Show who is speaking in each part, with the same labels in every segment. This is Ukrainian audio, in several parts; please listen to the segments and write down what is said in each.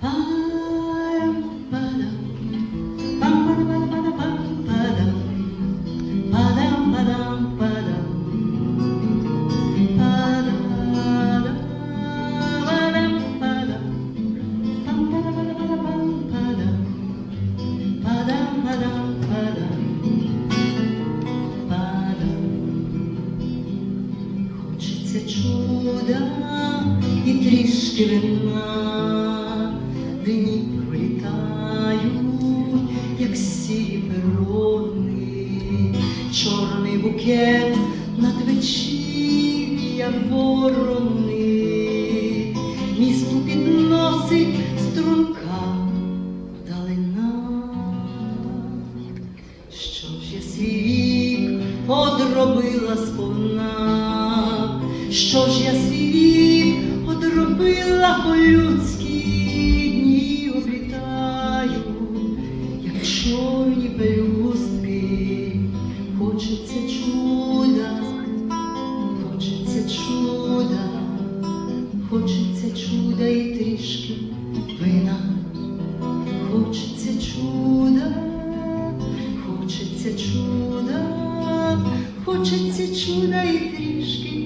Speaker 1: Парам, падам, пам, падам, падам, пам, падам. Падам, падам, падам. Падам, падам, падам. Пам, падам, падам, падам, пам, падам. Падам, падам, падам. Падам. Хочеться чуда і трішки вина, Дні пролітають, як сірі перони, чорний букет надвечір'я ворони, місту підносить струнка вдалина. Що ж я свій одробила сповна, що ж я свій вік одробила по-людськи, дні хочеться чуда, хочеться чуда, хочеться чуда і трішки вина. Хочеться чуда, хочеться чуда, хочеться чуда і трішки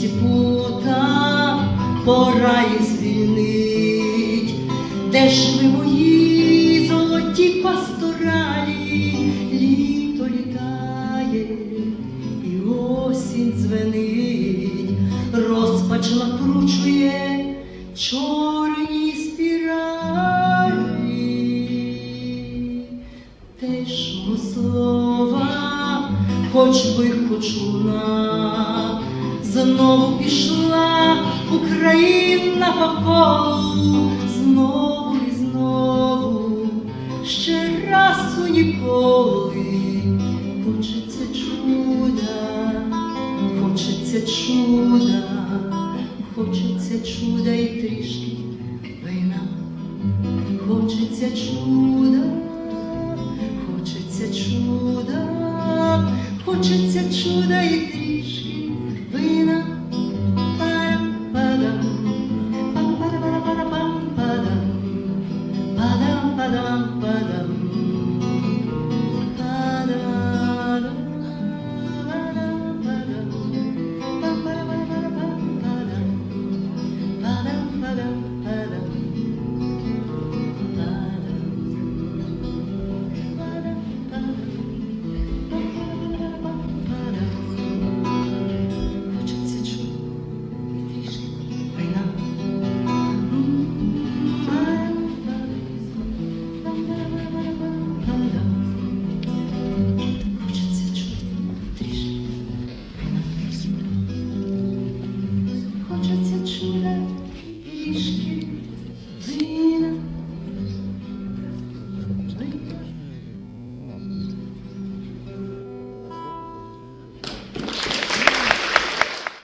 Speaker 1: кишці пута пора і звільнить, де ж ви мої золоті пасторалі, літо літає, і осінь дзвенить, розпач накручує чорні спіралі. Теж мого слова, хоч би хоч луна, знову пішла Україна по колу, знову і знову, ще раз у ніколи, хочеться чуда, хочеться чуда, хочеться чуда і трішки вина. Хочеться чуда, хочеться чуда, хочеться чуда і трішки padam padam.